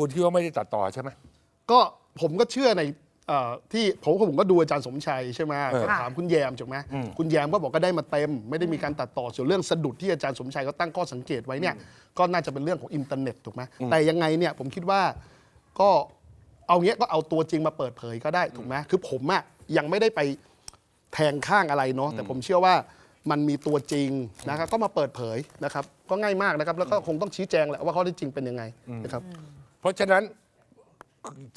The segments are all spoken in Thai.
คุณคิดว่าไม่ได้ตัดต่อใช่ไหม ก็ผมก็เชื่อในเอ่อที่ผมผมก็ดูอาจารย์สมชัยใช่ไหมเออก็ถามคุณแยมถูกไหมคุณแยมก็บอกก็ได้มาเต็ม ไม่ได้มีการตัดต่อส่วนเรื่องสะดุดที่อาจารย์สมชัยก็ตั้งข้อสังเกตไว้เนี่ยก็น่าจะเป็นเรื่องของอินเทอร์เน็ตถูกไหมแต่ยังไงเนี่ยผมคิดว่าก็เอาเงี้ยก็เอาตัวจริงมาเปิดเผยก็ได้ถูกไหมคือผมอะยังไม่ได้ไปแทงข้างอะไรเนาะแต่ผมเชื่อว่ามันมีตัวจริงนะครับก็มาเปิดเผยนะครับ ก็ง่ายมากนะครับ แล้วก็คงต้องชี้แจงแหละว่าข้อเท็จจริงเป็นยังไงนะครับ เพราะฉะนั้น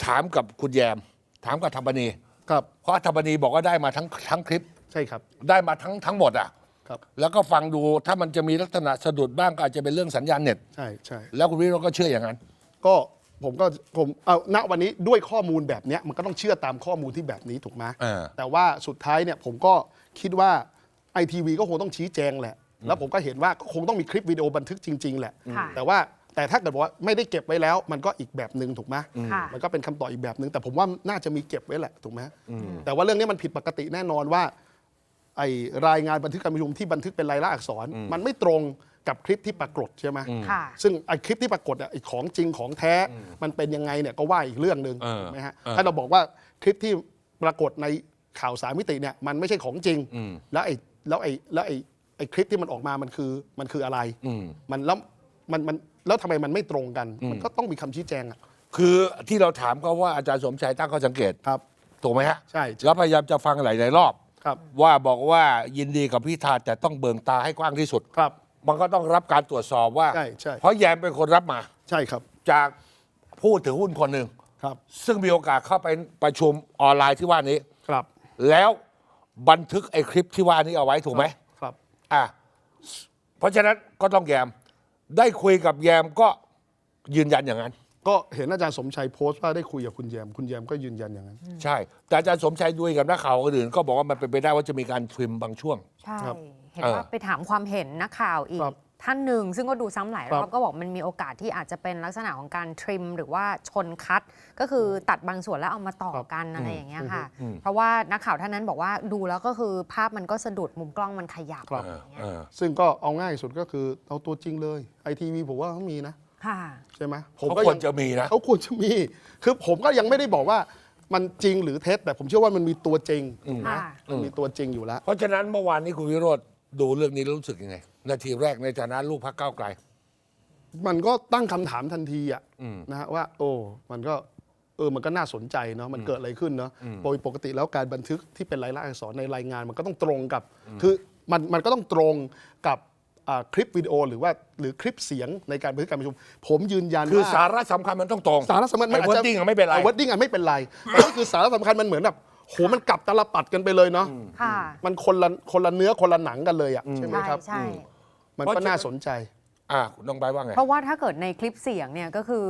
ถามกับคุณแยม ถามกับธรรมนีครับเพราะธรรมนีบอกว่าได้มาทั้งทั้งคลิป ใช่ครับ ได้มาทั้งทั้งหมดอะครับ แล้วก็ฟังดูถ้ามันจะมีลักษณะสะดุดบ้างก็อาจจะเป็นเรื่องสัญญาณเน็ต ใช่ใช่แล้วคุณวิโรจน์ก็เชื่ออย่างนั้น ก็ผมก็ผมเอาณวันนี้ด้วยข้อมูลแบบเนี้ยมันก็ต้องเชื่อตามข้อมูลที่แบบนี้ถูกไหมเออ แต่ว่าสุดท้ายเนี่ยผมก็คิดว่าไอทีวีก็คงต้องชี้แจงแหละ แล้วผมก็เห็นว่าก็คงต้องมีคลิปวิดีโอบันทึกจริง ๆ แหละ ค่ะ แต่ว่า แต่ถ้าเกิดบอกว่าไม่ได้เก็บไว้แล้ว มันก็อีกแบบหนึ่งถูกไหมค่ะมันก็เป็นคำตอบอีกแบบหนึ่งแต่ผมว่าน่าจะมีเก็บไว้แหละถูกไหมแต่ว่าเรื่องนี้มันผิดปกติแน่นอนว่า ไอรายงานบันทึกการประชุมที่บันทึกเป็นลายลักษณ์อักษร มันไม่ตรงกับคลิปที่ปรากฏใช่ไหมค่ะ ซึ่งไอคลิปที่ปรากฏอะไอของจริงของแท้มันเป็นยังไงเนี่ยก็ว่าอีกเรื่องหนึ่งเออถูกไหมฮะเออถ้าเราบอกว่าคลิปที่ปรากฏในข่าวสามมิติเนี่ยมันไม่ใช่ของจริง อืม แล้วไอแล้วไอแล้วไอไอคลิปที่มันออกมามันคือมันคืออะไร อืม มันแล้วมันมัน แล้วทำไมมันไม่ตรงกัน มันก็ต้องมีคำชี้แจงอะคือที่เราถามก็ว่าอาจารย์สมชัยตั้งข้อสังเกตครับถูกไหมฮะใช่ใช่แล้วพยายามจะฟังหลายๆรอบ ครับ ว่าบอกว่ายินดีกับพิธาแต่ต้องเบิ่งตาให้กว้างที่สุด ครับ มันก็ต้องรับการตรวจสอบว่า ใช่ใช่ เพราะแยมเป็นคนรับมา ใช่ครับจากผู้ถือหุ้นคนหนึ่ง ครับซึ่งมีโอกาสเข้าไปประชุมออนไลน์ที่ว่านี้ ครับแล้วบันทึกไอ้คลิปที่ว่านี้เอาไว้ถูกไหมครับ อะเพราะฉะนั้นก็ต้องแยม ได้คุยกับแยมก็ยืนยันอย่างนั้น ก็เห็นอาจารย์สมชัยโพสต์ว่าได้คุยกับคุณแยม คุณแยมก็ยืนยันอย่างนั้น ใช่ แต่อาจารย์สมชัยด้วยกับนักข่าวคนอื่นก็บอกว่ามันเป็นไปได้ว่าจะมีการทริมบางช่วง ใช่ ครับ เห็นเออว่าไปถามความเห็นนักข่าวอีก ครับ ท่านหนึ่ง ซึ่งก็ดูซ้ำหลายรอครับบก็บอกมันมีโอกาสที่อาจจะเป็นลักษณะของการทริม หรือว่าชนคัด ก็คือตัดบางส่วนแล้วเอามาต่อกันอะไรอย่างเงี้ยค่ะ เพราะว่านักข่าวท่านนั้นบอกว่าดูแล้วก็คือภาพมันก็สะดุดมุมกล้องมันขยับครับอะไรอย่างเงี้ยเออซึ่งก็เอาง่ายสุดก็คือเอาตัวจริงเลยไอทีวีผมว่าเขามีนะค่ะใช่ไหมผมเขาก็ควยัรงจะมีนะเขาควรจะมี คือผมก็ยังไม่ได้บอกว่ามันจริงหรือเท็จแต่ผมเชื่อว่ามันมีตัวจริงถูกไหมค่ะมันมีตัวจริงอยู่แล้ว เพราะฉะนั้นเมื่อวานนี้คุณวิโรธดูเรื่องนี้แล้วรู้สึกยังไง นาทีแรกในฐานะลูกพรรคก้าวไกล มันก็ตั้งคำถามทันทีอะนะฮะว่า โอ้มันก็เออมันก็น่าสนใจเนาะมันเกิดอะไรขึ้นเนาะโดยปกติแล้วการบันทึกที่เป็นรายลักษณ์อักษรในรายงานมันก็ต้องตรงกับ คือมันมันก็ต้องตรงกับอ่าคลิปวิดีโอหรือว่าหรือคลิปเสียงในการบันทึกการประชุม ผมยืนยันคือว่า สาระสำคัญมันต้องตรงสาระสำคัญไอ้วอร์ดดิ้งอะไม่เป็นไรวอร์ดดิ้งอะไม่เป็นไรแต่นี่คือสาระสำคัญมันเหมือนแบบโหมันกลับตลปัดกันไปเลยเนาะค่ะ มันคนละคนละเนื้อคนละหนังกันเลยอะใช่ไหมใช่ครับ ใช่ มันเพก็ราะฉะนั้นน่าสนใจ อะคุณน้องใบร์ทว่าไง เพราะว่าถ้าเกิดในคลิปเสียงเนี่ยก็คือ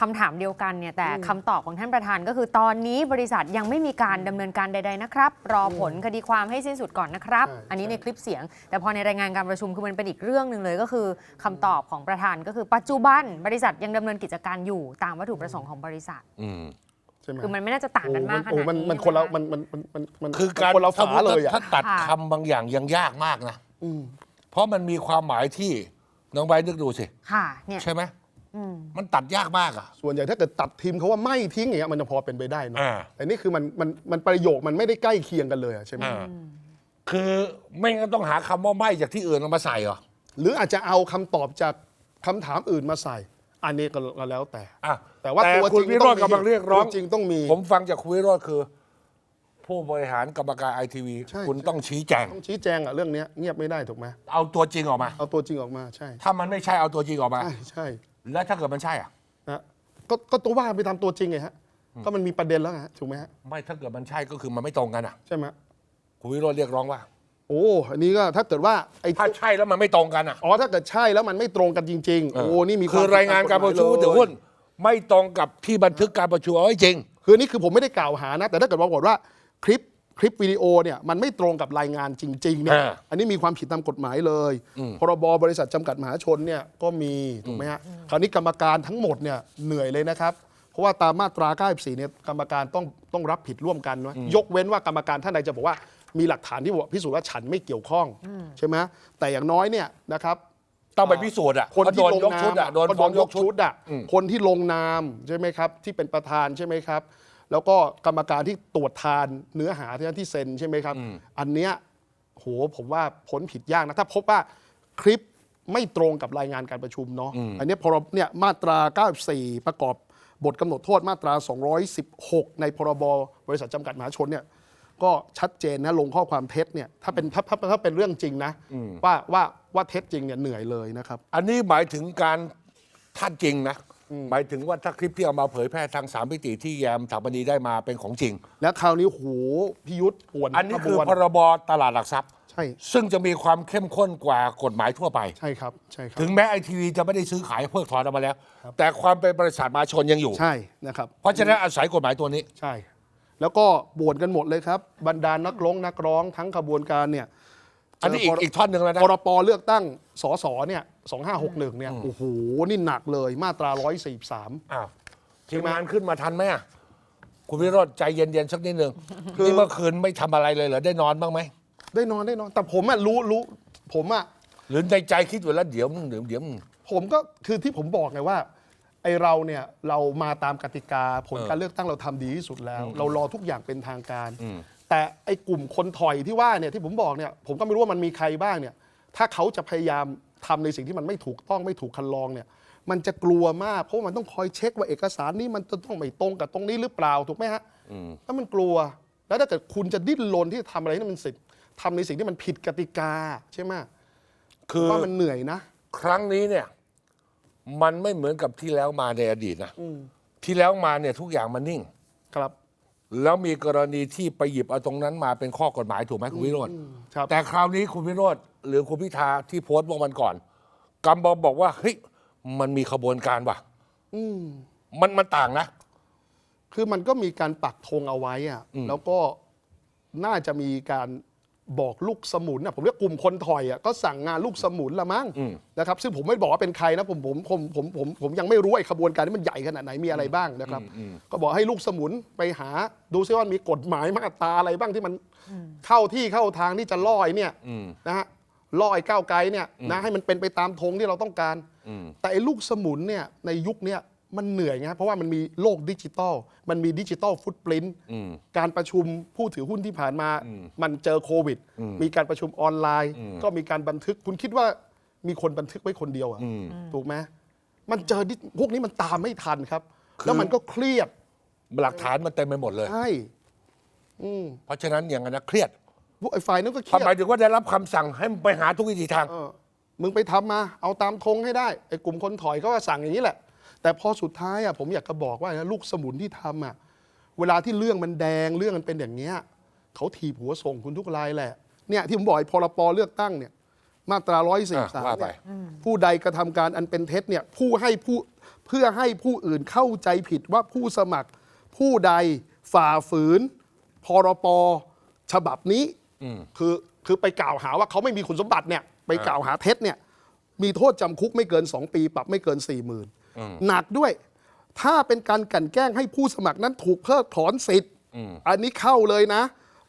คำถามเดียวกันเนี่ยแต่คำตอบของท่านประธานก็คือตอนนี้บริษัทยังไม่มีการดำเนินการใด ๆนะครับ รอผลคดีความให้สิ้นสุดก่อนนะครับ ใช่ อันนี้ในคลิปเสียง แต่พอในรายงานการประชุมคือมันเป็นอีกเรื่องหนึ่งเลยก็คือคำตอบของประธานก็คือปัจจุบัน บริษัทยังดำเนินกิจการอยู่ตามวัตถุประสงค์ของบริษัท อืม ใช่ไหมคือมันไม่น่าจะต่างกันมากขโอ้นาดมันนี้มันคนละใช่ไหมันมันมันมันมันคือการคนละถ้ฝาเลยอะถ้าตัดค่ะ คำบางอย่างยังยากมากนะ อืม เพราะมันมีความหมายที่น้องใบร์ทนึกดูสิค่ะเนี่ยใช่ไหมอืม มันตัดยากมากอะ ส่วนใหญ่ถ้าเกิดตัดทีมเขาว่าไม่ทิ้งอย่างเงี้ยมันจะพอเป็นไปได้เนอะอ่า แต่นี่คือมันมันมันประโยคมันไม่ได้ใกล้เคียงกันเลยอะใช่ไหมอ่าคือไม่งั้นต้องหาคำว่าไม่จากที่อื่นเอามาใส่เหรอหรืออาจจะเอาคำตอบจากคำถามอื่นมาใส่ อันนี้ก็ก็แล้วแต่ อะแต่ว่าตัวคุณจริงวิโรจน์ต้องมีกำลังเรียกร้องตัวจริงต้องมี ผมฟังจากคุณวิโรจน์คือ ผู้บริหารกรรมการไอทีวีใช่คุณใช่ ต้องชี้แจง ต้องชี้แจงอะเรื่องเนี้ยเงียบไม่ได้ถูกไหมเอาตัวจริงออกมา เอาตัวจริงออกมาใช่ถ้ามันไม่ใช่เอาตัวจริงออกมา ใช่ใช่แล้วถ้าเกิดมันใช่อะนะก็ก็ตัวว่าไปตามตัวจริงไงฮะก็มันมีประเด็นแล้วไงฮะถูกไหมฮะไม่ถ้าเกิดมันใช่ก็คือมันไม่ตรงกันอะใช่ไหมคุณวิโรจน์เรียกร้องว่า โอ้อันนี้ก็ถ้าเกิดว่าไอ้ถ้าใช่แล้วมันไม่ตรงกันอะอ๋อถ้าเกิดใช่แล้วมันไม่ตรงกันจริง ๆ โอ้นี่มีคือรายงานการประชุมผู้ถือหุ้น ไม่ตรงกับที่บันทึกการประชุมเอาไว้จริง คือนี่คือผมไม่ได้กล่าวหานะ แต่ถ้าเกิดว่าบอกว่า คลิปคลิปวิดีโอเนี่ยมันไม่ตรงกับรายงานจริงๆเนี่ยอ่าอันนี้มีความผิดตามกฎหมายเลย พรบบริษัทจำกัดมหาชนเนี่ยก็มีถูกไหมฮะคราวนี้กรรมการทั้งหมดเนี่ยเหนื่อยเลยนะครับ เพราะว่าตามมาตรา94เนี่ยกรรมการต้องต้องรับผิดร่วมกันนะยกเว้นว่ากรรมการท่านใดจะบอกว่ามีหลักฐานที่บอกพิสูจน์ว่าฉันไม่เกี่ยวข้องใช่ไหมแต่อย่างน้อยเนี่ยนะครับ ต้องไปพิสูจน์อะคนที่โดนลงยกนาชุดมอะโดนก็ฟ้องยกชุดอะคนที่ลงนามใช่ไหมครับ ที่เป็นประธานใช่ไหมครับ แล้วก็กรรมการที่ตรวจทานเนื้อหาที่ที่เซ็นใช่ไหมครับ อันเนี้ยโหผมว่าพ้นผิดยากนะ ถ้าพบว่าคลิปไม่ตรงกับรายงานการประชุมเนาะอันเนี้ยพรบเนี่ยมาตรา 94 ประกอบบทกำหนดโทษมาตรา 216 ในพรบบริษัทจำกัดมหาชนเนี่ยก็ชัดเจนนะลงข้อความเท็จเนี่ยถ้าเป็นถ้าถ้าถ้าเป็นเรื่องจริงนะ ว่าว่าว่าเท็จจริงเนี่ยเหนื่อยเลยนะครับ อันนี้หมายถึงการท่านจริงนะ หมายถึงว่าถ้าคลิปที่เอามาเผยแพร่ทางสามมิติที่แยมถาปนีได้มาเป็นของจริง แล้วคราวนี้โหพิยุทธ์ป่วนอันนี้ขบคือวนพรบตลาดหลักทรัพย์ ใช่ซึ่งจะมีความเข้มข้นกว่ากฎหมายทั่วไป ใช่ครับใช่ครับถึงแม้ไอทีวีจะไม่ได้ซื้อขายเพิกถอนออกมาแล้ว แต่ความเป็นบริษัทมหาชนยังอยู่ ใช่นะครับ เพราะฉะนั้นอาศัยกฎหมายตัวนี้ ใช่ แล้วก็บ่วนกันหมดเลยครับ บรรดานักร้องนักร้องทั้งขบวนการเนี่ย อันนี้อีกเจอีกท่อนหนึ่งแล้วนะพรปเลือกตั้งสสเนี่ย2561เนี่ยโอ้โหนี่หนักเลยมาตรา143อ้าวทีมงานขึ้นมาทันไหมอะคุณวิโรจน์ใจเย็นๆสักนิดหนึ่งนี่เมื่อคืนไม่ทำอะไรเลยเหรอได้นอนบ้างไหม ได้นอนได้นอน แต่ผมอะรู้รู้ผมอะหรือในใจคิดอยู่แล้วเดี๋ยวมึงเดี๋ยวเดี๋ยวมึง ผมก็คือที่ผมบอกไงว่า ไอเราเนี่ยเรามาตามกติกาผลเออการเลือกตั้งเราทำดีที่สุดแล้ว เรารอทุกอย่างเป็นทางการ แต่ไอกลุ่มคนถอยที่ว่าเนี่ยที่ผมบอกเนี่ยผมก็ไม่รู้ว่ามันมีใครบ้างเนี่ยถ้าเขาจะพยายามทำในสิ่งที่มันไม่ถูกต้องไม่ถูกคันลองเนี่ยมันจะกลัวมากเพราะว่ามันต้องคอยเช็คว่าเอกสารนี้มันจะต้องไม่ตรงกับตรงนี้หรือเปล่าถูกไหมฮะแล้วมันกลัวแล้วถ้าเกิดคุณจะดิ้นรนที่จะทำอะไรที่มันสิทธิ์ทำในสิ่งที่มันผิดกติกาใช่ไหมคือว่ามันเหนื่อยนะ ครั้งนี้เนี่ย มันไม่เหมือนกับที่แล้วมาในอดีตนะที่แล้วมาเนี่ยทุกอย่างมันนิ่งครับ แล้วมีกรณีที่ไปหยิบเอาตรงนั้นมาเป็นข้อกฎหมายถูกไหมคุณวิโรจน์ครับ แต่คราวนี้คุณวิโรจน์หรือคุณพิธาที่โพสต์เมื่อวันก่อนกำบอกบอกว่าเฮ้ยมันมีขบวนการว่ะมันมันต่างนะ คือมันก็มีการปักธงเอาไว้อะแล้วก็น่าจะมีการ บอกลูกสมุนนะผมเรียกกลุ่มคนถอยอะก็สั่งงานลูกสมุนละมั้งนะครับ ซึ่งผมไม่บอกว่าเป็นใครนะผมผมผมผมผมผมยังไม่รู้ไอ้ขบวนการนี้มันใหญ่ขนาดไหนมีอะไรบ้างนะครับ ก็บอกให้ลูกสมุนไปหาดูซิว่ามีกฎหมายมาตราอะไรบ้างที่มันเข้าที่เข้าทางที่จะล่อไอ้เนี่ยนะฮะล่อไอ้ก้าวไกลเนี่ยนะให้มันเป็นไปตามธงที่เราต้องการ แต่ไอ้ลูกสมุนเนี่ยในยุคเนี้ย มันเหนื่อยไงครับเพราะว่ามันมีโลกดิจิตอลมันมีดิจิตอลฟุตปรินต์การประชุมผู้ถือหุ้นที่ผ่านมา มันเจอโควิด มีการประชุมออนไลน์ ก็มีการบันทึกคุณคิดว่ามีคนบันทึกไว้คนเดียวอะถูกไหมมันเจอดิพวกนี้มันตามไม่ทันครับ แล้วมันก็เครียดหลักฐานมันเต็มไปหมดเลย ใช่เพราะฉะนั้นอย่างนั้นนะเครียดพวกไอ้ฝ่ายนั้นก็เคความรียหมายดถึงว่าได้รับคำสั่งให้มันไปหาทุกวิถีทางเออมึงไปทำมา เอาตามธงให้ได้ไอ้กลุ่มคนถอยก็ว่าสั่งอย่างนี้แหละ แต่พอสุดท้ายอะผมอยากจะบอกว่านะลูกสมุนที่ทำอะเวลาที่เรื่องมันแดงเรื่องมันเป็นอย่างเนี้ยเขาถีบหัวส่งคุณทุกรายแหละเนี่ยที่ผมบอกไอ้พรปเลือกตั้งเนี่ยมาตราร้อยสี่อะสามว่าไปเนี่ยผู้ใดกระทำการอันเป็นเท็จเนี่ยผู้ให้ผู้เพื่อให้ผู้อื่นเข้าใจผิดว่าผู้สมัครผู้ใดฝ่าฝืน พรปฉบับนี้คือคือไปกล่าวหาว่าเขาไม่มีคุณสมบัติเนี่ยไปกล่าวหาเท็จเนี่ยมีโทษจำคุกไม่เกิน 2 ปี ปรับไม่เกิน4 0,000ื่น หนักด้วย ถ้าเป็นการกลั่นแกล้งให้ผู้สมัครนั้นถูกเพิกถอนสิทธิ์อันนี้เข้าเลยนะ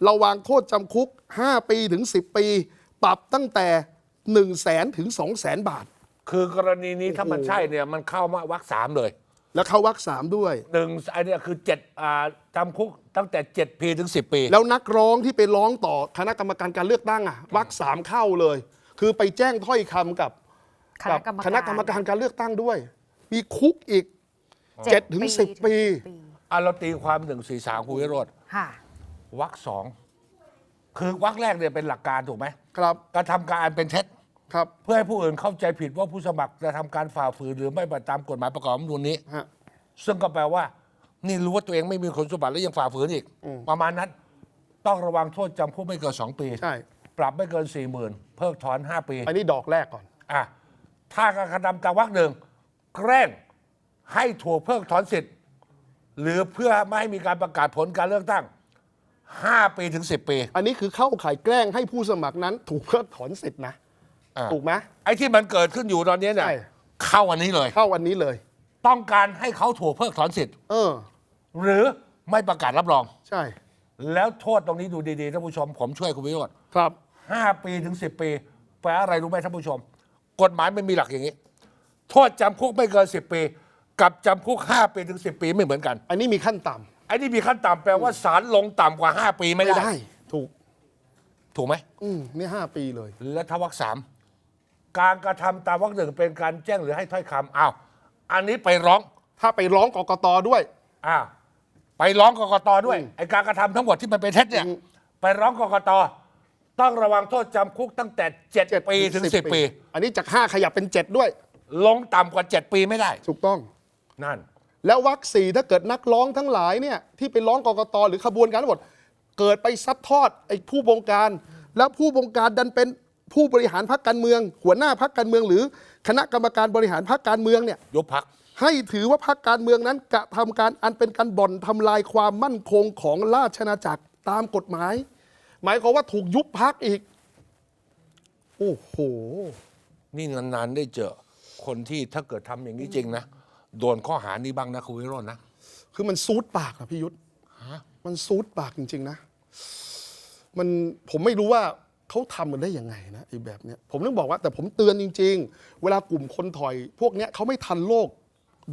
ระวางโทษจำคุก 5 ปีถึง 10 ปี ปรับตั้งแต่ 1 0 0 0 0แสนถึง 2 0 0แสนบาท คือกรณีนี้ถ้ามันใช่เนี่ยมันเข้ามาวักสามเลย แล้วเข้าวักสามด้วยหนึ่งอันเนี้ยคือเจ็ดอ่าจำคุกตั้งแต่เจ็ดปีถึงสิบปี แล้วนักร้องที่ไปร้องต่อคณะกรรมการการเลือกตั้งอะวักสามเข้าเลย คือไปแจ้งถ้อยคำกับคณะกรรมการคณะกรรมการการเลือกตั้งด้วย มีคุกอีกเจ็ดถึงสิบปี อะเราตีความหนึ่งสี่สามคุณวิโรธค่ะวักสองคือวักแรกเนี่ยเป็นหลักการถูกไหมครับกระทำการอันเป็นเท็จครับ เพื่อให้ผู้อื่นเข้าใจผิดว่าผู้สมัครจะทำการฝ่าฝืนหรือไม่ปฏิบัติตามกฎหมายประกอบรัฐธรรมนูญนี้ ฮะ ซึ่งก็แปลว่า นี่รู้ว่าตัวเองไม่มีคุณสมบัติแล้วยังฝ่าฝืนอีกประมาณนั้น ต้องระวังโทษจำคุกไม่เกินสองปี ใช่ ปรับไม่เกินสี่หมื่นเพิกถอนห้าปี อันนี้ดอกแรกก่อน อะ ถ้าการกระทำตามวรรคหนึ่ง แกล้งให้ถูกเพิกถอนสิทธิ์ หรือเพื่อไม่ให้มีการประกาศผลการเลือกตั้ง 5 ปีถึง 10 ปี อันนี้คือเข้าข่ายแกล้งให้ผู้สมัครนั้นถูกเพิกถอนสิทธินะ อ่า ถูกไหม ไอ้ที่มันเกิดขึ้นอยู่ตอนนี้เนี่ยใช่ เข้าอันนี้เลย เข้าวันนี้เลย ต้องการให้เขาถูกเพิกถอนสิทธิ์ เออ หรือไม่ประกาศรับรอง ใช่ แล้วโทษตรงนี้ดูดีๆท่านผู้ชม ผมช่วยคุณวิโรจน์ครับ ห้าปีถึง10ปีแปลอะไรรู้ไหมท่านผู้ชม กฎหมายไม่มีหลักอย่างนี้ โทษจำคุกไม่เกิน10 ปี กับจำคุก 5 ปีถึง 10 ปีไม่เหมือนกันอันนี้มีขั้นต่ำไอ้นี่มีขั้นต่ำแปลว่าศาลลงต่ำกว่า 5 ปีไม่ไม่ได้ ได้ ถูก ถูกไหม อืมนี่ห้าปีเลย และทวักสามการกระทำตามวรรคหนึ่งเป็นการแจ้งหรือให้ถ้อยคำอ้าวอันนี้ไปร้องถ้าไปร้องกกตด้วย อ้าวไปร้องกกตด้วยอืม ไอการกระทำทั้งหมดที่มันเป็นเท็จเนี่ยอืมไปร้องกกตต้องระวังโทษจำคุกตั้งแต่7ปีถึง 10 ปี อันนี้จากห้าขยับเป็นเจ็ดด้วย ลงต่ำกว่า 7 ปีไม่ได้ ถูกต้อง นั่น แล้ววรรคสี่ถ้าเกิดนักร้องทั้งหลายเนี่ยที่ไปร้องกกตหรือขบวนการทั้งหมด เกิดไปซัดทอดไอ้ผู้บงการ แล้วผู้บงการดันเป็นผู้บริหารพรรคการเมือง หัวหน้าพรรคการเมือง หรือคณะกรรมการบริหารพรรคการเมืองเนี่ยยุบพัก ให้ถือว่าพรรคการเมืองนั้นกระทำการอันเป็นการบ่อนทำลายความมั่นคงของราชอาณาจักรตามกฎหมาย หมายความว่าถูกยุบพักอีก โอ้โห นี่นานๆได้เจอ คนที่ถ้าเกิดทำอย่างนี้จริงนะ โดนข้อหานี้บ้างนะคุณวิโรจน์นะ คือมันซูดปากอะพี่ยุทธมันซูดปากจริง ๆ นะ มันผมไม่รู้ว่าเขาทำมันได้ยังไงนะไอ้แบบเนี้ยผมต้องบอกว่าแต่ผมเตือนจริง ๆ เวลากลุ่มคนถอย พวกเนี้ยเขาไม่ทันโลก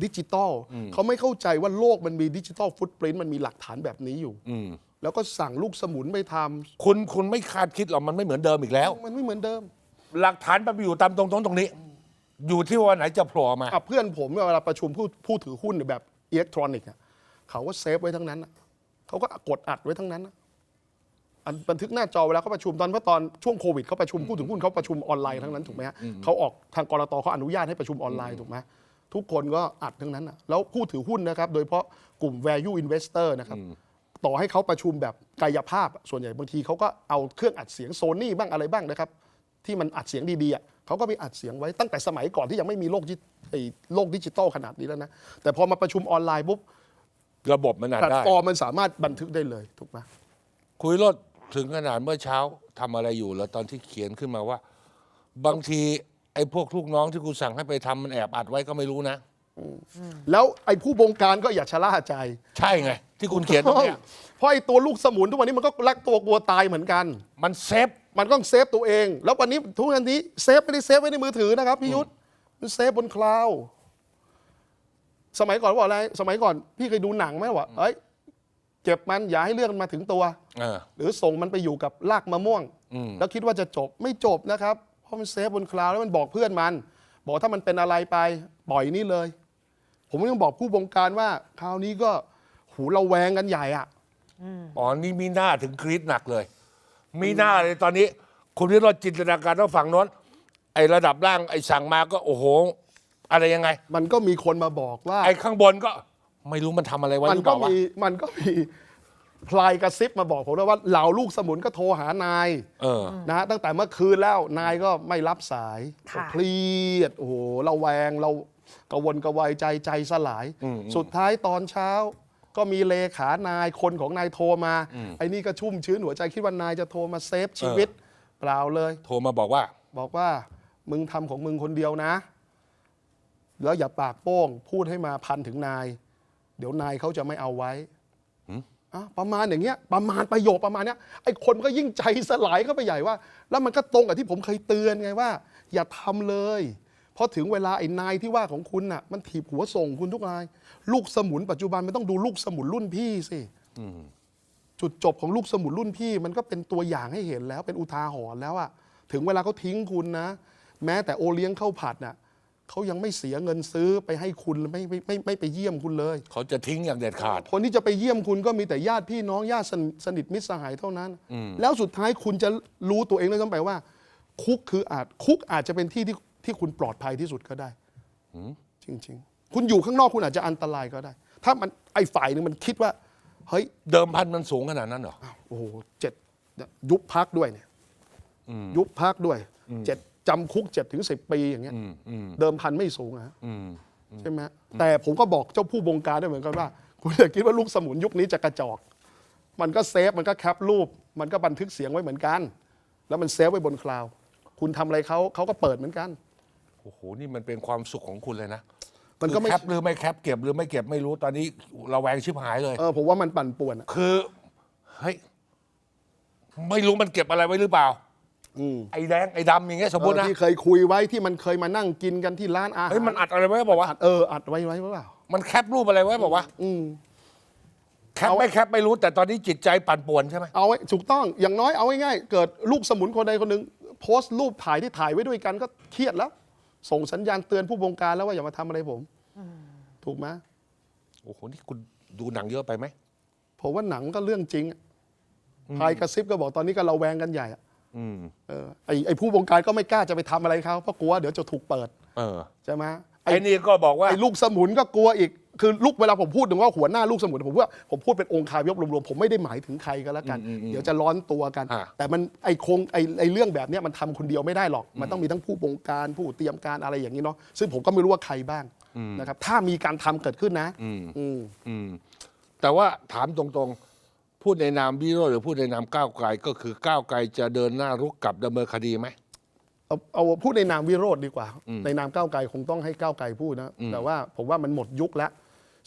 ดิจิตอลเขาไม่เข้าใจว่าโลกมันมีดิจิตอลฟุตปรินต์มันมีหลักฐานแบบนี้อยู่อืมแล้วก็สั่งลูกสมุนไปทำคุณคุณไม่คาดคิดหรอกมันไม่เหมือนเดิมอีกแล้วมันไม่เหมือนเดิม หลักฐานมันไปอยู่ตามตรงตรงตรงนี้ อยู่ที่ว่าวันไหนจะโผล่มา อะเพื่อนผมเนี่ยเวลาประชุมผู้ผู้ถือหุ้นแบบอิเล็กทรอนิกส์อะเขาก็เซฟไว้ทั้งนั้นอะเขาก็กดอัดไว้ทั้งนั้นอะอันบันทึกหน้าจอเวลาเขาประชุมตอนเพราะตอนช่วงโควิดเขาประชุมผู้ถือหุ้นเขาประชุมออนไลน์ทั้งนั้นถูกไหมฮะเขาออกทางกรตเขาอนุญาตให้ประชุมออนไลน์ถูกไหมทุกคนก็อัดทั้งนั้นอะแล้วผู้ถือหุ้นนะครับ โดยเฉพาะกลุ่ม value investor นะครับ ต่อให้เขาประชุมแบบกายภาพอะส่วนใหญ่บางทีเขาก็เอาเครื่องอัดเสียงโซนี่บ้างอะไรบ้างนะครับ ที่มันอัดเสียงดีๆอะ เขาก็มีอัดเสียงไว้ตั้งแต่สมัยก่อนที่ยังไม่มีโลกดิไอ้โลกดิจิตอลขนาดนี้แล้วนะ แต่พอมาประชุมออนไลน์ปุ๊บระบบมันอาจแพลตได้ ฟอร์มมันสามารถบันทึกได้เลยถูกไหมคุยรถถึงขนาดเมื่อเช้าทำอะไรอยู่แล้วตอนที่เขียนขึ้นมาว่า บางทีไอ้พวกลูกน้องที่กูสั่งให้ไปทำมันแอบอัดไว้ก็ไม่รู้นะ แล้วไอ้ผู้บงการก็อย่าชะล่าใจ ใช่ไง ที่คุณเขียนตรงเนี้ยเพราะไอ้ตัวลูกสมุนทุกวันนี้มันก็รักตัวกลัวตายเหมือนกัน มันเซฟ มันต้องเซฟตัวเอง แล้ววันนี้ทุกวันนี้เซฟไม่ได้เซฟไว้ในมือถือนะครับพี่ยุทธมันเซฟบนคลาวด์สมัยก่อนบอกอะไร สมัยก่อนพี่เคยดูหนังไหมว่าเอ้ยเก็บมันอย่าให้เรื่องมันมาถึงตัว เออ หรือส่งมันไปอยู่กับรากมะม่วง อืม แล้วคิดว่าจะจบไม่จบนะครับ เพราะมันเซฟบนคลาวด์แล้วมันบอกเพื่อนมัน บอกถ้ามันเป็นอะไรไปปล่อยนี่เลย ผมยังบอกผู้บงการว่าคราวนี้ก็หูเราแวงกันใหญ่อะ อ๋อ นี่มีหน้าถึงกรีดหนักเลย มีหน้าเลยตอนนี้ คุณวิโรจน์จินตนาการต้องฝั่งโน้น ไอ้ระดับล่างไอ้สั่งมาก็โอ้โห อะไรยังไง มันก็มีคนมาบอกว่า ไอ้ข้างบนก็ไม่รู้มันทำอะไรไว้มัหนรือเปก็ล่าวะ มีมันก็มีพลายกระซิบมาบอกผมด้วยว่าเหล่าลูกสมุนก็โทรหานายเออนะฮะตั้งแต่เมื่อคืนแล้วนายก็ไม่รับสายค่ะ เครียดโอ้โหเราแวงเรากระวนกระวายใจใจสลายอืมสุดท้ายตอนเช้า ก็มีเลขานายคนของนายโทรมา ไอ้นี่ก็ชุ่มชื้นหัวใจคิดว่านายจะโทรมาเซฟชีวิต เปล่าเลย โทรมาบอกว่า บอกว่ามึงทำของมึงคนเดียวนะ แล้วอย่าปากโป้ง พูดให้มาพันถึงนาย เดี๋ยวนายเขาจะไม่เอาไว้อะประมาณอย่างเงี้ยประมาณประโยคประมาณเนี้ยไอ้คนก็ยิ่งใจสลายเข้าไปใหญ่ว่า แล้วมันก็ตรงกับที่ผมเคยเตือนไงว่า อย่าทำเลยเพราะถึงเวลาไอ้นายที่ว่าของคุณน่ะมันถีบหัวส่งคุณทุกนาย ลูกสมุนปัจจุบันมันต้องดูลูกสมุนรุ่นพี่สิจุดจบของลูกสมุนรุ่นพี่ มันก็เป็นตัวอย่างให้เห็นแล้วเป็นอุทาหรณ์แล้วอะถึงเวลาเขาทิ้งคุณนะ แม้แต่โอเลี้ยงข้าวผัดน่ะเขายังไม่เสียเงินซื้อไปให้คุณไม่ไม่ไม่ไม่ไปเยี่ยมคุณเลย เขาจะทิ้งอย่างเด็ดขาด คนที่จะไปเยี่ยมคุณก็มีแต่ญาติพี่น้องญาติสนิทสนิทมิตรสหายเท่านั้น แล้วสุดท้ายคุณจะรู้ตัวเองด้วยซ้ำไปว่า คุกคืออาจคุกอาจจะเป็นที่ที่ ที่คุณปลอดภัยที่สุดก็ได้จริง ๆ คุณอยู่ข้างนอกคุณอาจจะอันตรายก็ได้ ถ้ามันไอ้ฝ่ายหนึงมันคิดว่าเฮ้ยเดิมพันมันสูงขนาดนั้นเหรอโอ้โหเจ็ดยุบพักด้วยเนี่ยยุบพักด้วยเจ็ดจำคุกเจ็ดถึงสิบปีอย่างเงี้ยอืมอืมเดิมพันไม่สูงอะฮะอืมใช่ไหมแต่ผมก็บอกเจ้าผู้บงการด้วยเหมือนกันว่า คุณอย่าคิดว่าลูกสมุนยุคนี้จะกระจอก มันก็เซฟมันก็แคปรูป มันก็บันทึกเสียงไว้เหมือนกัน แล้วมันเซฟไว้บนคลาวด์คุณทำอะไรเขาเขาก็เปิดเหมือนกัน โอ้โห นี่มันเป็นความสุขของคุณเลยนะมันก็ไม่คือแคปหรือไม่แคปเก็บหรือไม่เก็บไม่รู้ตอนนี้เราแวงชิบหายเลย เออผมว่ามันปั่นป่วนอะคือเฮ้ยไม่รู้มันเก็บอะไรไว้หรือเปล่า อืมไอ้แดงไอ้ดำอย่างเงี้ยสมมติเออนะที่เคยคุยไว้ที่มันเคยมานั่งกินกันที่ร้านอาหารเฮ้ยมันอัดอะไรไว้บอกว่าอัดเอออัดไว้ไว้หรือเปล่า มันแคปรูปอะไรไว้บอกว่าอืม แคปไม่แคปไม่รู้แต่ตอนนี้จิตใจปั่นป่วนใช่ไหมเอาไว้ถูกต้องอย่างน้อยเอาง่ายๆเกิดลูกสมุนคนใดคนหนึ่งโพสต์รูปถ่ายที่ถ่ายไว้ด้วยกันก็เครียดแล้ว ส่งสัญญาณเตือนผู้บงการแล้วว่าอย่ามาทำอะไรผม ถูกไหมโอ้โห นี่คุณดูหนังเยอะไปไหม ผมว่าหนังก็เรื่องจริงอะพายกระซิบก็บอกตอนนี้ก็เราแวงกันใหญ่อะอืม เออไอ้ไอ้ผู้บงการก็ไม่กล้าจะไปทำอะไรเขาเพราะกลัวเดี๋ยวจะถูกเปิดเออ ใช่ไหม ไอ้นี่ก็บอกว่าไอ้ลูกสมุนก็กลัวอีกคือลูกเวลาผมพูดถึงว่าหัวหน้าลูกสมุนผมว่าผมพูดเป็นองค์คาพยพรวมๆผมไม่ได้หมายถึงใครก็แล้วกัน เดี๋ยวจะร้อนตัวกันอ่าแต่มันไอ้โครงไอ้ไอ้เรื่องแบบเนี้ยมันทำคนเดียวไม่ได้หรอก มันต้องมีทั้งผู้บงการผู้เตรียมการอะไรอย่างนี้เนาะซึ่งผมก็ไม่รู้ว่าใครบ้างนะครับถ้ามีการทำเกิดขึ้นนะอืมอืมแต่ว่าถามตรงๆพูดในนามวิโรจน์หรือพูดในนามก้าวไกลก็คือก้าวไกลจะเดินหน้ารุกกลับดำเนินคดีไหม เอาเอาพูดในนามวิโรธดีกว่า ในนามก้าวไกลคงต้องให้ก้าวไกลพูดนะ แต่ว่าผมว่ามันหมดยุคแล้ว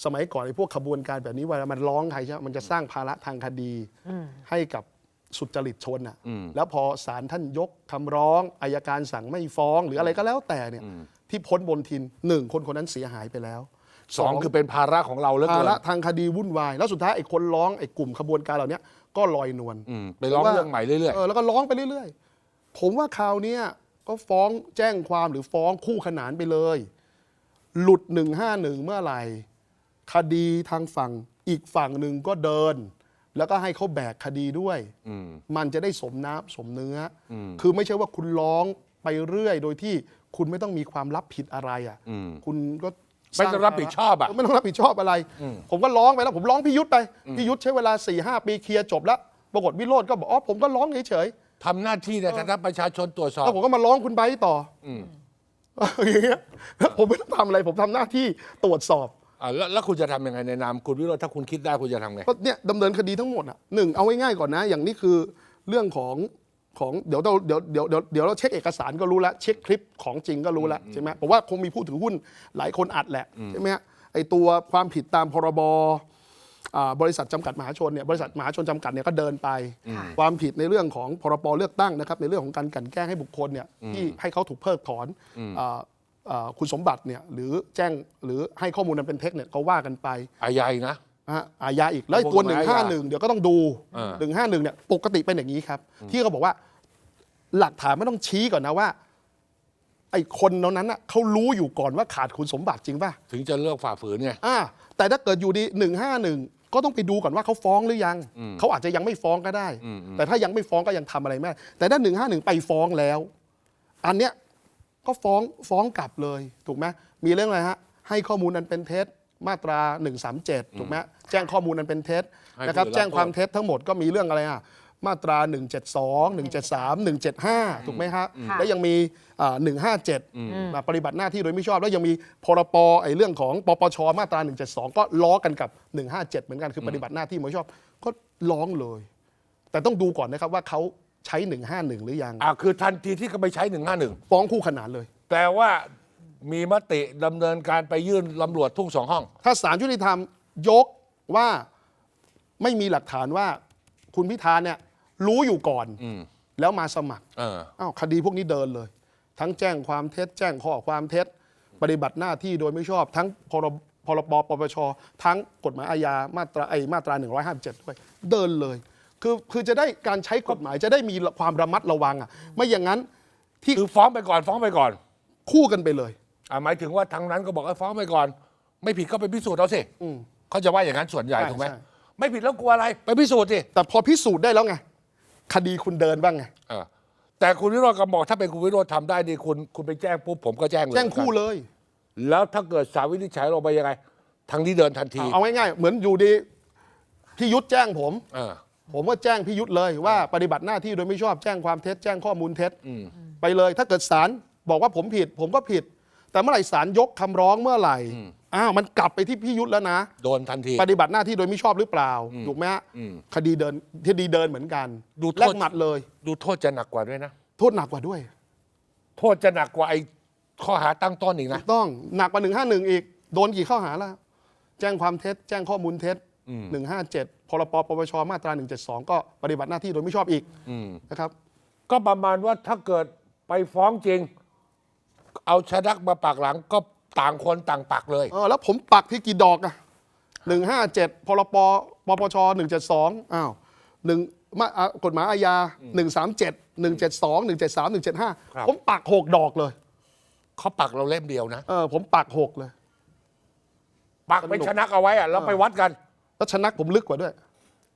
สมัยก่อนไอ้พวกขบวนการแบบนี้เวลามันร้องใครใช่ไหมมันจะสร้างภาระทางคดีให้กับสุจริตชนอะแล้วพอศาลท่านยกคำร้องอายการสั่งไม่ฟ้อง หรืออะไรก็แล้วแต่เนี่ยที่พ้นบนทินหนึ่งคนคนนั้นเสียหายไปแล้วสองคือเป็นภาระของเราเหลือภาเกินระทางคดีวุ่นวาย แล้วสุดท้ายไอ้คนร้องไอ้กลุ่มขบวนการเหล่านี้ก็ลอยนวลอืมไปร้องเรื่องใหม่เรื่อยเออแล้วก็ร้องไปเรื่อย ๆ ผมว่าคราวเนี้ย ก็ฟ้องแจ้งความหรือฟ้องคู่ขนานไปเลย หลุด 151 เมื่อไหร่ คดีทางฝั่งอีกฝั่งหนึ่งก็เดิน แล้วก็ให้เขาแบกคดีด้วยมันจะได้สมน้ำสมเนื้ออคือไม่ใช่ว่าคุณร้องไปเรื่อย โดยที่คุณไม่ต้องมีความรับผิดอะไรอะคุณก็ไม่ต้องรับผิดชอบอะ ไม่ต้องรับผิดชอบอะไร ผมก็ร้องไปแล้ว ผมร้องพี่ยุทธไปพี่ยุทธใช้เวลา4ี่หปีเคลียร์จบแล้ว ปรากฏวิโรธก็บอกอ๋อผมก็ร้องเฉยๆๆ ทำหน้าที่ในฐานะประชาชนตรวจสอบ แล้วผมก็มาร้องคุณไบร์ทต่อออย่างเงี้ยแล้วผมไม่ต้องทำอะไร ผมทำหน้าที่ตรวจสอบ อ่าแล้วแล้วคุณจะทำยังไงในนามคุณวิโรจน์ถ้าคุณคิดได้คุณจะทำไง ก็เนี่ยดำเนินคดีทั้งหมดอะหนึ่งเอาง่ายๆก่อนนะ อย่างนี้คือเรื่องของของเดี๋ยวเราเดี๋ยวเดี๋ยวเดี๋ยวเดี๋ยวเราเช็คเอกสารก็รู้แล้วเช็คคลิปของจริงก็รู้แล้วใช่ไหมผมว่าคงมีผู้ถือหุ้นหลายคนอัดแหละใช่ไหมฮะไอตัวความผิดตามพรบอ่า บริษัทจำกัดมหาชนเนี่ยบริษัทมหาชนจำกัดเนี่ยก็เดินไป ความผิดในเรื่องของพรบเลือกตั้งนะครับในเรื่องของการกลันแกล้งให้บุคคลเนี่ยที่ให้เขาถูกเพิกถอนอ่าอ่าคุณสมบัติเนี่ยหรือแจ้งหรือให้ข้อมูลนั้นเป็นเท็จเนี่ยก็ว่ากันไปอาญาอีกนะฮะอาญาอีกแล้วไอ้ตัวพวกหนึ่งอาห้าญาหนึ่งเดี๋ยวก็ต้องดูเออหนึ่งห้าหนึ่งเนี่ยปกติเป็นอย่างนี้ครับ ที่เขาบอกว่าหลักฐานไม่ต้องชี้ก่อนนะว่าไอ้คนนั้นน่ะเขารู้อยู่ก่อนว่าขาดคุณสมบัติจริงป่ะ ถึงจะเลือกฝ่าฝืนไงอ่าแต่ถ้าเกิดอยู่ดีหนึ่งห้าหนึ่ง ก็ต้องไปดูก่อนว่าเขาฟ้องหรือยัง เขาอาจจะยังไม่ฟ้องก็ได้ แต่ถ้ายังไม่ฟ้องก็ยังทำอะไรไม่ได้แต่ถ้าหนึ่งห้าหนึ่งไปฟ้องแล้ว อันเนี้ยก็ฟ้องฟ้องกลับเลยถูกไหมมีเรื่องอะไรฮะให้ข้อมูลอันเป็นเท็จมาตรา 137 ถูกไหมแจ้งข้อมูลอันเป็นเท็จให้นะครับผู้รับแจ้งความเท็จทั้งหมดก็มีเรื่องอะไรอะ มาตรา 172 173 175 ถูกไหมฮะค่ะแล้วยังมีอ่า157มาปฏิบัติหน้าที่โดยไม่ชอบ แล้วยังมีพรปไอ้เรื่องของปปชมาตรา 172 ก็ล้อกันกับ 157 เหมือนกันคือปฏิบัติหน้าที่โดยไม่ชอบ ก็ร้องเลย แต่ต้องดูก่อนนะครับว่าเขาใช้ 151 หรือยังอ่าคือทันทีที่เขาไปใช้หนึ่งห้าหนึ่งฟ้องคู่ขนานเลย แปลว่ามีมติดำเนินการไปยื่นตำรวจทุ่งสองห้อง ถ้าศาลยุติธรรมยกว่าไม่มีหลักฐานว่า คุณพิธาเนี่ยรู้อยู่ก่อนแล้วมาสมัครเออ อ้าวคดีพวกนี้เดินเลย ทั้งแจ้งความเท็จแจ้งข้อความเท็จ ปฏิบัติหน้าที่โดยไม่ชอบ ทั้งพรบพรบปปชทั้งกฎหมายอาญามาตราไอมาตรา 157 ด้วย เดินเลย คือคือจะได้การใช้กฎหมายจะได้มีความระมัดระวังอะไม่อย่างนั้นที่คือฟ้องไปก่อนฟ้องไปก่อนคู่กันไปเลย อ่าหมายถึงว่าทางนั้นก็บอกให้ฟ้องไปก่อน ไม่ผิดก็ไปพิสูจน์เอาสิเขาจะว่าอย่างนั้นส่วนใหญ่ใช่ถูกไหมใช่ ไม่ผิดแล้วกลัวอะไร ไปพิสูจน์สิแต่พอพิสูจน์ได้แล้วไง คดีคุณเดินบ้างไง เออแต่คุณวิโรจน์ก็บอกถ้าเป็นคุณวิโรจน์ทำได้ดีคุณคุณไปแจ้งปุ๊บผมก็แจ้งเลยแจ้งคู่เลย แล้วถ้าเกิดสารวินิจฉัยลงไปยังไงทางนี้เดินทันทีเอาง่ายๆเหมือนอยู่ดีพี่ยุทธแจ้งผม เออ ผมก็แจ้งพี่ยุทธเลยว่าปฏิบัติหน้าที่โดยไม่ชอบแจ้งความเท็จแจ้งข้อมูลเท็จไปเลย ถ้าเกิดศาลบอกว่าผมผิด ผมก็ผิด แต่เมื่อไหร่ศาลยกคำร้องเมื่อไหร่ อ้าวมันกลับไปที่พี่ยุทธแล้วนะ โดนทันที ปฏิบัติหน้าที่โดยไม่ชอบหรือเปล่าถูกไหมฮะคดีเดินคดีเดินเหมือนกันดูโทษ แลกหมัดเลย ดูโทษจะหนักกว่าด้วยนะ โทษหนักกว่าด้วยโทษจะหนักกว่าไอ้ข้อหาตั้งต้นอีกนะต้องหนักกว่าหนึ่งห้าหนึ่งอีก โดนกี่ข้อหาแล้ว แจ้งความเท็จ แจ้งข้อมูลเท็จหนึ่งห้าเจ็ดพรปปปชมาตราหนึ่งเจ็ดสองก็ปฏิบัติหน้าที่โดยไม่ชอบอีกนะครับ ก็ประมาณว่าถ้าเกิดไปฟ้องจริง เอาชนักมาปากหลังก็ ต่างคนต่างปักเลย เออแล้วผมปักที่กี่ดอกอะหนึ่งห้าเจ็ดพรปปปชหนึ่งเจ็ดสองอ้าวหนึ่งมาอะกฎหมายอาญาหนึ่งสามเจ็ดหนึ่งเจ็ดสองหนึ่งเจ็ดสามหนึ่งเจ็ดห้าครับ ผมปักหกดอกเลยเขาปักเราเล่มเดียวนะ เออผมปักหกเลย ปักเป็นชนักเอาไว้อะแล้วไปวัดกันแล้วชนะผมลึกกว่าด้วย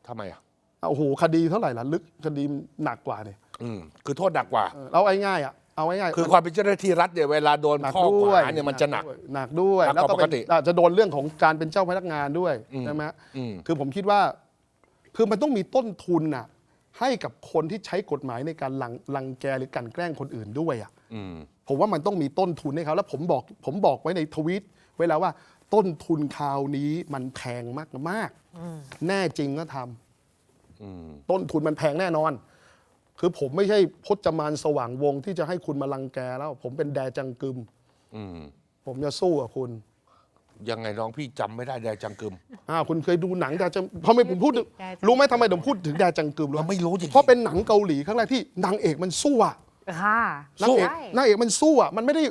ทำไมอะอะโอ้โหคดีเท่าไหร่ล่ะ ลึกคดีหนักกว่าเนี่ยอืมคือโทษหนักกว่า เออเอาง่ายๆอะ เอาง่ายๆคือความเป็นเจ้าหน้าที่รัฐเนี่ยเวลาโดนหนักข้อกด้วยล่าวหาเนี่ยมันจะหนัก หนักด้วยหนักกว่าแล้วก็ปกติ เป็นอาจจะโดนเรื่องของการเป็นเจ้าพนักงานด้วยใช่ไหมอืมคือผมคิดว่า คือมันต้องมีต้นทุนน่ะให้กับคนที่ใช้กฎหมายในการลังรังแกหรือกลันแกล้งคนอื่นด้วยอะอืมผมว่ามันต้องมีต้นทุนให้เขาแล้วผมบอกผมบอกไว้ในทวิตไว้แล้วว่า ต้นทุนคราวนี้มันแพงมากมากๆแน่จริงก็ทำอืมต้นทุนมันแพงแน่นอน คือผมไม่ใช่พจมานสว่างวงที่จะให้คุณมาลังแกแล้ว ผมเป็นแดจังกึม อืมผมจะสู้กับคุณยังไงน้องพี่จำไม่ได้แดจังกึม อ่าคุณเคยดูหนังแดจังทำไมผมพูดถึงแดจังกึม รู้ไหมทำไมผมพูดถึงแดจังกึมรู้เราไหมไม่รู้จริงๆ เพราะเป็นหนังเกาหลีครั้งแรกที่นางเอกมันสู้อะค่ะ นางเอกใช่ นางเอกมันสู้อะมันไม่ได้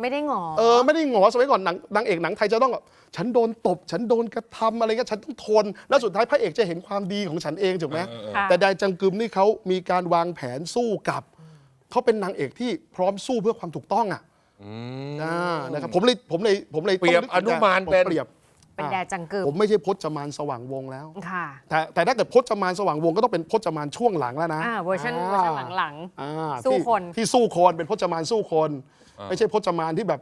ไม่ได้หงอเออไม่ได้หงอสมัยก่อนหนังนางเอกหนังไทยจะต้องแบบฉันโดนตบ ฉันโดนกระทำอะไรเงี้ยฉันต้องทน แล้วสุดท้ายพระเอกจะเห็นความดีของฉันเองถูกไหมค่ะแต่แดจังกึมนี่เขามีการวางแผนสู้กับเขาเป็นนางเอกที่พร้อมสู้เพื่อความถูกต้องอะอืมอ่านะครับผมเลยผมเลยผมเลยเปรียบต้งกถึงอนุมานผเป็นเปรียบเป็นแดจังกึมผมไม่ใช่พจมานสว่างวงแล้วค่ะแต่แต่ถ้าเกิดพจมานสว่างวงก็ต้องเป็นพจมานช่วงหลังแล้วนะอ่าเวอร์ชันเวอร์ชันหลังอ่าสู้ที่คนที่สู้คนเป็นพจมานสู้คน ไม่ใช่พจมานที่แบบ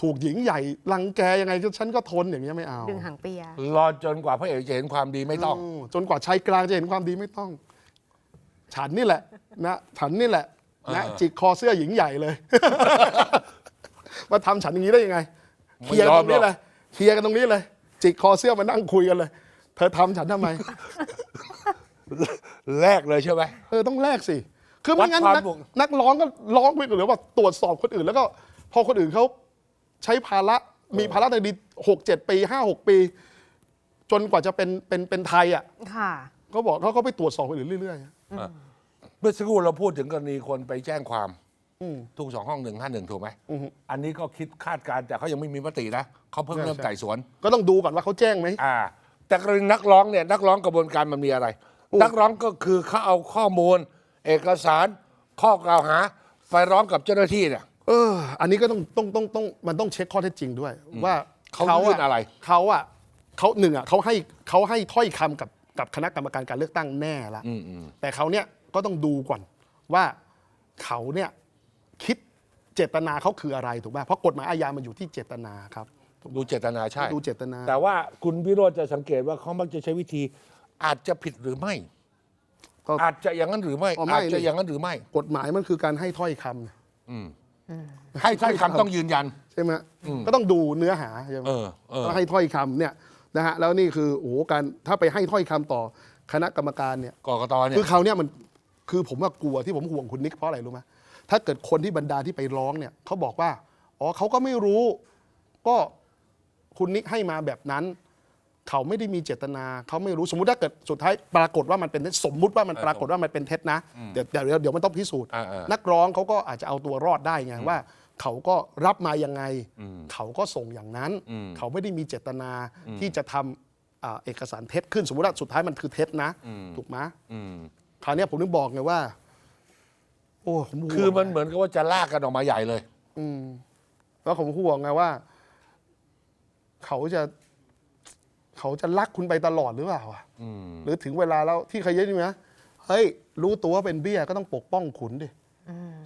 ถูกหญิงใหญ่รังแกยังไงก็ฉันก็ทนอย่างเงี้ยไม่เอาๆดึงหางเปีย รอจนกว่าพระเอกจะเห็นความดีไม่ต้อง มจนกว่าชายกลางจะเห็นความดีไม่ต้อง ฉันนี่แหละ นะฉันนี่แหละนะเออ จิกคอเสื้อหญิงใหญ่เลย มาทำฉันอย่างนี้ได้ยังไงเคลียร์กันตรงนี้เลยเคลียร์กันตรงนี้เลย จิกคอเสื้อมานั่งคุยกันเลย เธอทำฉันทำไม แรกเลยใช่ไหมเออต้องแลกสิ คือไม่งั้นวัดความนักบวกนักร้องก็ร้องไปหรือว่าตรวจสอบคนอื่น แล้วก็พอคนอื่นเขาใช้ภาระมีภาระในอดีตหกเจ็ดปีห้าหกปี จนกว่าจะเป็นเป็นเป็นไทยอะค่ะ ก็บอกเขาก็ไปตรวจสอบคนอื่นเรื่อยๆเมื่อสักครู่เราพูดถึงกรณีคนไปแจ้งความอืม ทุกสองห้องหนึ่งห้าหนึ่งถูกไหมอือฮึ อันนี้ก็คิดคาดการณ์แต่เขายังไม่มีมตินะเขาเพิ่งใช่เริ่มใช่ไต่สวน ก็ต้องดูก่อนว่าเขาแจ้งไหม อ่า แต่กรณีนักร้องเนี่ยนักร้องกระบวนการมันมีอะไรอู้นักร้องก็คือเขาเอาข้อมูล เอกสารข้อกล่าวหาไปร้องกับเจ้าหน้าที่เนี่ยเออ อันนี้ก็ต้องต้องต้องต้องมันต้องเช็คข้อเท็จจริงด้วย ว่าเขายื่นอะไรเขาอะเขาหนึ่งอะเขาให้เขาให้ถ้อยคำกับกับคณะกรรมการการเลือกตั้งแน่ละอืมอืมแต่เขาเนี่ยก็ต้องดูก่อนว่าเขาเนี่ยคิดเจตนาเขาคืออะไรถูกไหมเพราะกฎหมายอาญามันอยู่ที่เจตนาครับดูเจตนาใช่ดูเจตนา แต่ว่าคุณวิโรจน์จะสังเกตว่าเขามักจะใช้วิธีอาจจะผิดหรือไม่ ก็ อาจจะอย่างนั้นหรือไม่อ๋อไม่อาจจะนี่ อย่างนั้นหรือไม่ กฎหมายมันคือการให้ถ้อยคำอืมให้ถ้อยคำต้องยืนยัน ใช่ไหมก็ต้องดูเนื้อหาใช่ไหมเออเออ ก็ให้ถ้อยคำเนี่ยนะฮะแล้วนี่คือโอ้โหการถ้าไปให้ถ้อยคำต่อคณะกรรมการเนี่ย กกตเนี่คืยอเขาวเนี่ยมันคือผมว่ากลัวที่ผมห่วงคุณนิกเพราะอะไรรู้ไหมถ้าเกิดคนที่บรรดาที่ไปร้องเนี่ยเขาบอกว่า อ๋อเขาก็ไม่รู้ ก็คุณนิกให้มาแบบนั้น เขาไม่ได้มีเจตนา เขาไม่รู้สมมุติถ้าเกิดสุดท้ายปรากฏว่ามันเป็นเท็จสมมุติว่ามันปรากฏว่ามันเป็นเท็จนะเดี๋ยวเดี๋ยวเดี๋ยวมันต้องพิสูจน์ อ่าอ่านักร้องเขาก็อาจจะเอาตัวรอดได้ไงว่า เขาก็รับมายังไง เขาก็ส่งอย่างนั้น เขาไม่ได้มีเจตนาที่จะทำอ่าเอกสารเท็จขึ้นสมมติว่าสุดท้ายมันคือเท็จนะ ถูกไหมอืมคราวเนี้ยผมถึงบอกไงว่า โอ้ผมห่วงคือมันเหมือนกับว่าจะลากกันออกมาใหญ่เลยอืมแล้วผมห่วงไงว่า เขาจะ เขาจะรักคุณไปตลอดหรือเปล่าอะอืมหรือถึงเวลาแล้วที่เคยเยอะนี่นะเฮ้ย รู้ตัวว่าเป็นเบี้ยก็ต้องปกป้องขุนดิ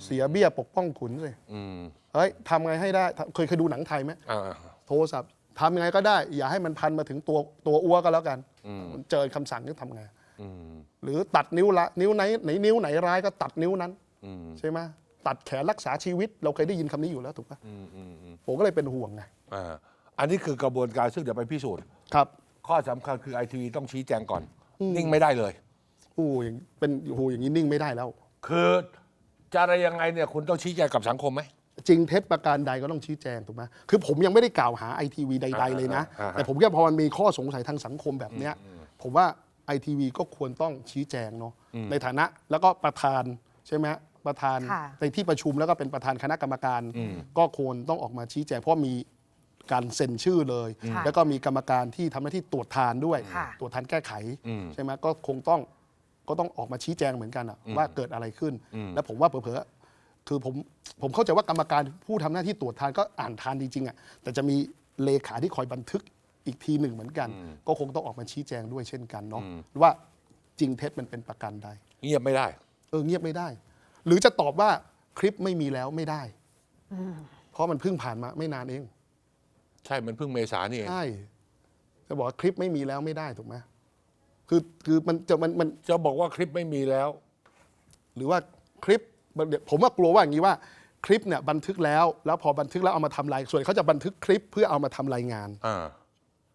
เสียเบี้ยปกป้องขุนสิอืมเฮ้ยทำไงให้ได้ทำเคยเคยดูหนังไทยไหมอ่าโทรศัพท์ทำยังไงก็ได้ อย่าให้มันพันมาถึงตัวตัวอ้วก็แล้วกันอืมเจอคำสั่งนี่ทำไงอืมหรือตัดนิ้วละนิ้วไหนไหนนิ้วไหนร้ายก็ตัดนิ้วนั้นอืมใช่ไหมตัดแขนรักษาชีวิต เราเคยได้ยินคำนี้อยู่แล้วถูกปะอืมอืมอืมผมก็เลยเป็นห่วงไงอ่าอันนี้คือกระบวนการซึ่งเดี๋ยวไปพิสูจน์ครับ ข้อสำคัญคือไอทีวีต้องชี้แจงก่อน นิ่งไม่ได้เลย โอ้อย่างเป็นโอ้โหอย่างนี้นิ่งไม่ได้แล้ว คือจะอะไรยังไงเนี่ยคุณต้องชี้แจงกับสังคมไหม จริงเท็จประการใดก็ต้องชี้แจงถูกไหมคือผมยังไม่ได้กล่าวหาไอทีวีใด ๆ เลยนะ อ่าอ่าอ่าแต่ผมแค่พอมันมีข้อสงสัยทางสังคมแบบเนี้ย ผมว่าไอทีวีก็ควรต้องชี้แจงเนาะในฐานะแล้วก็ประธานใช่ไหมประธานค่ะ ในที่ประชุมแล้วก็เป็นประธานคณะกรรมการ ก็ควรต้องออกมาชี้แจงเพราะมี การเซ็นชื่อเลย ค่ะแล้วก็มีกรรมการที่ทำหน้าที่ตรวจทานด้วย ค่ะ ตรวจทานแก้ไขอืมใช่ไหมก็คงต้องก็ต้องออกมาชี้แจงเหมือนกันอะว่าเกิดอะไรขึ้นแล้วผมว่าเผลอๆคือผมผมเข้าใจว่ากรรมการผู้ทำหน้าที่ตรวจทานก็อ่านทานจริงๆอะแต่จะมีเลขาที่คอยบันทึกอีกทีหนึ่งเหมือนกัน ก็คงต้องออกมาชี้แจงด้วยเช่นกันเนาะว่าจริงเท็จมันเป็นประกันได้เงียบไม่ได้ เออเงียบไม่ได้ หรือจะตอบว่าคลิปไม่มีแล้วไม่ได้ เพราะมันเพิ่งผ่านมาไม่นานเอง ใช่มันเพิ่งเมษานี่เองใช่จะบอกว่าคลิปไม่มีแล้วไม่ได้ถูกไหมคือคือมันจะมันมันจะบอกว่าคลิปไม่มีแล้ว หรือว่าคลิปผมว่ากลัวว่าอย่างนี้ว่าคลิปเนี่ยบันทึกแล้ว แล้วพอบันทึกแล้วเอามาทำรายส่วนเขาจะบันทึกคลิปเพื่อเอามาทำรายงานอ่า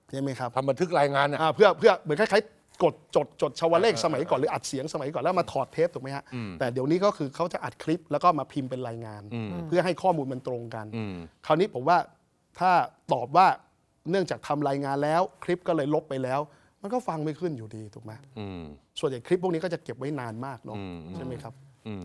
ใช่ไหมครับทำบันทึกรายงานอะอ่าเพื่อเพื่อเหมือนคล้ายๆกดจดจดชาวเลขสมัยก่อนหรืออัดเสียงสมัยก่อนแล้วมาถอดเทปถูกไหมฮะแต่เดี๋ยวนี้ก็คือเขาจะอัดคลิปแล้วก็มาพิมพ์เป็นรายงาน เพื่อให้ข้อมูลมันตรงกันอืมคราวนี้ผมว่า ถ้าตอบว่าเนื่องจากทำรายงานแล้ว คลิปก็เลยลบไปแล้ว มันก็ฟังไม่ขึ้นอยู่ดีถูกไหมอืมส่วนใหญ่คลิปพวกนี้ก็จะเก็บไว้นานมากเนาะอืมใช่ไหมครับ อืม